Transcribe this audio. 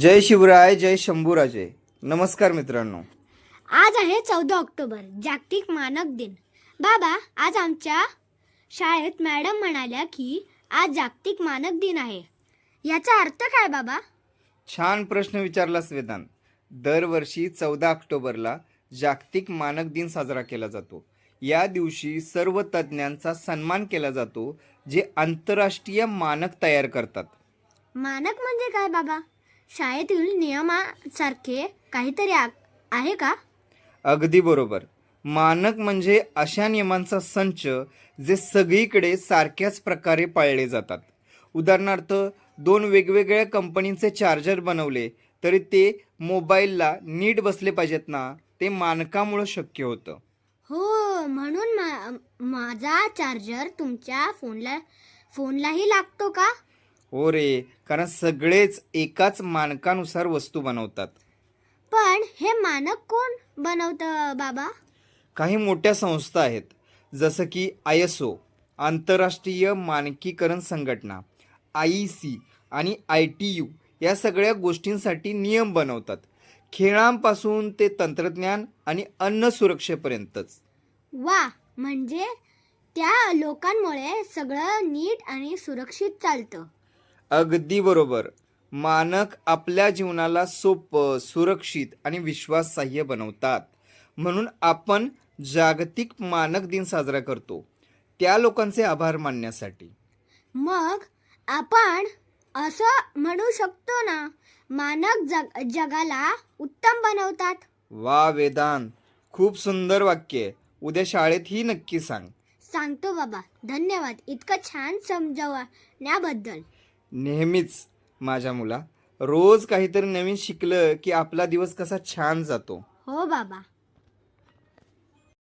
जय शिवराय जय शंभूराजे. नमस्कार मित्रांनो. आज आहे चौदा ऑक्टोबर जागतिक मानक दिन. बाबा आज आमच्या शाळेत मॅडम म्हणाल्या की आज जागतिक मानक दिन आहे. याचा अर्थ काय बाबा? छान प्रश्न विचारलास वेदांत दरवर्षी चौदा ऑक्टोबरला जागतिक मानक दिन साजरा केला जातो. या दिवशी सर्व तज्ज्ञांचा सन्मान केला जातो जे आंतरराष्ट्रीय मानक तयार करतात. मानक म्हणजे काय बाबा? शाळेतील नियमासारखे काहीतरी आ- आहे का? अगदी बरोबर. मानक म्हणजे अशा नियमांचा संच जे सगळीकडे सारख्याच प्रकारे पाळले जातात. उदाहरणार्थ दोन वेगवेगळ्या कंपनीचे चार्जर बनवले तरी ते मोबाईलला नीट बसले पाहिजेत ना ते मानकामुळं शक्य होतं. हो म्हणून मा- माझा चार्जर तुमच्या फोनला फोनलाही लागतो का? हो रे कारण सगळेच एकाच मानकानुसार वस्तू बनवतात. पण हे मानक कोण बनवतं बाबा? काही मोठ्या संस्था आहेत जसं की आय एस ओ आंतरराष्ट्रीय मानकीकरण संघटना आय सी आणि आय टी यू या सगळ्या गोष्टींसाठी नियम बनवतात. खेळांपासून ते तंत्रज्ञान आणि अन्न सुरक्षेपर्यंतच. वा म्हणजे त्या लोकांमुळे सगळं नीट आणि सुरक्षित चालतं. अगदी बरोबर. मानक आपल्या जीवनाला सोपं सुरक्षित आणि विश्वासाह्य बनवतात. म्हणून आपण जागतिक मानक दिन साजरा करतो. त्या लोकांचे आभार मानण्यासाठी. मग आपण असं म्हणू शकतो ना मानक जग जगाला उत्तम बनवतात? वा वेदांत. खूप सुंदर वाक्य आहे. उद्या शाळेत ही नक्की सांग. सांगतो बाबा. धन्यवाद. इतकं छान समजवण्याबद्दल. नेहमीच माझ्या मुला. रोज काहीतरी नवीन शिकलं की आपला दिवस कसा छान जातो. हो बाबा.